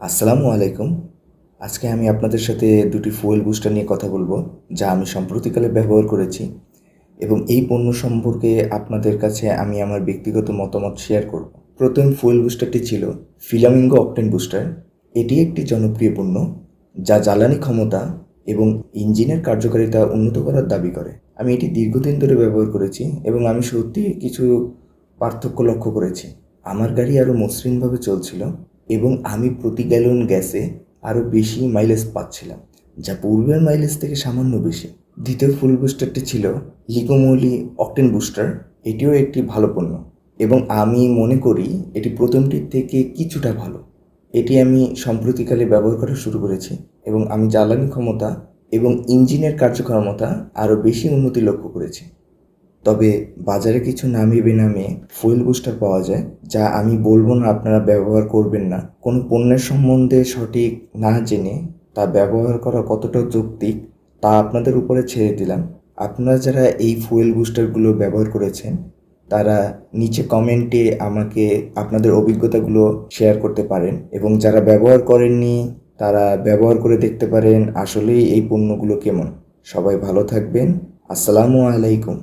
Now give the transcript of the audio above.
আসসালামু আলাইকুম। আজকে আমি আপনাদের সাথে দুটি ফুয়েল বুস্টার নিয়ে কথা বলব, যা আমি সম্প্রতিকালে ব্যবহার করেছি এবং এই পণ্য সম্পর্কে আপনাদের কাছে আমি আমার ব্যক্তিগত মতামত শেয়ার করব। প্রথম ফুয়েল বুস্টারটি ছিল ফিলামিঙ্গো অকটেন বুস্টার। এটি একটি জনপ্রিয় পণ্য, যা জ্বালানি ক্ষমতা এবং ইঞ্জিনের কার্যকারিতা উন্নত করার দাবি করে। আমি এটি দীর্ঘদিন ধরে ব্যবহার করেছি এবং আমি সত্যি কিছু পার্থক্য লক্ষ্য করেছি। আমার গাড়ি আরও মসৃণভাবে চলছিল এবং আমি প্রতি গ্যালন গ্যাসে আরও বেশি মাইলেজ পাচ্ছিলাম, যা পূর্বের মাইলেজ থেকে সামান্য বেশি। দ্বিতীয় ফুল বুস্টারটি ছিল লিকোমোলি অকটেন বুস্টার এটিও একটি ভালো পণ্য। এবং আমি মনে করি এটি প্রথমটির থেকে কিছুটা ভালো। এটি আমি সম্প্রতিকালে ব্যবহার করা শুরু করেছি এবং আমি জ্বালানি ক্ষমতা এবং ইঞ্জিনের কার্যক্ষমতা আরও বেশি উন্নতি লক্ষ্য করেছি। তবে বাজারে কিছু নামি বেনামে ফুয়েল বুস্টার পাওয়া যায়, যা আমি বলব না আপনারা ব্যবহার করবেন না। কোনো পণ্যের সম্বন্ধে সঠিক না জেনে তা ব্যবহার করা কতটা যৌক্তিক, তা আপনাদের উপরে ছেড়ে দিলাম। আপনারা যারা এই ফুয়েল বুস্টারগুলো ব্যবহার করেছেন, তারা নিচে কমেন্টে আমাকে আপনাদের অভিজ্ঞতাগুলো শেয়ার করতে পারেন এবং যারা ব্যবহার করেননি, তারা ব্যবহার করে দেখতে পারেন আসলেই এই পণ্যগুলো কেমন। সবাই ভালো থাকবেন। আসসালামু আলাইকুম।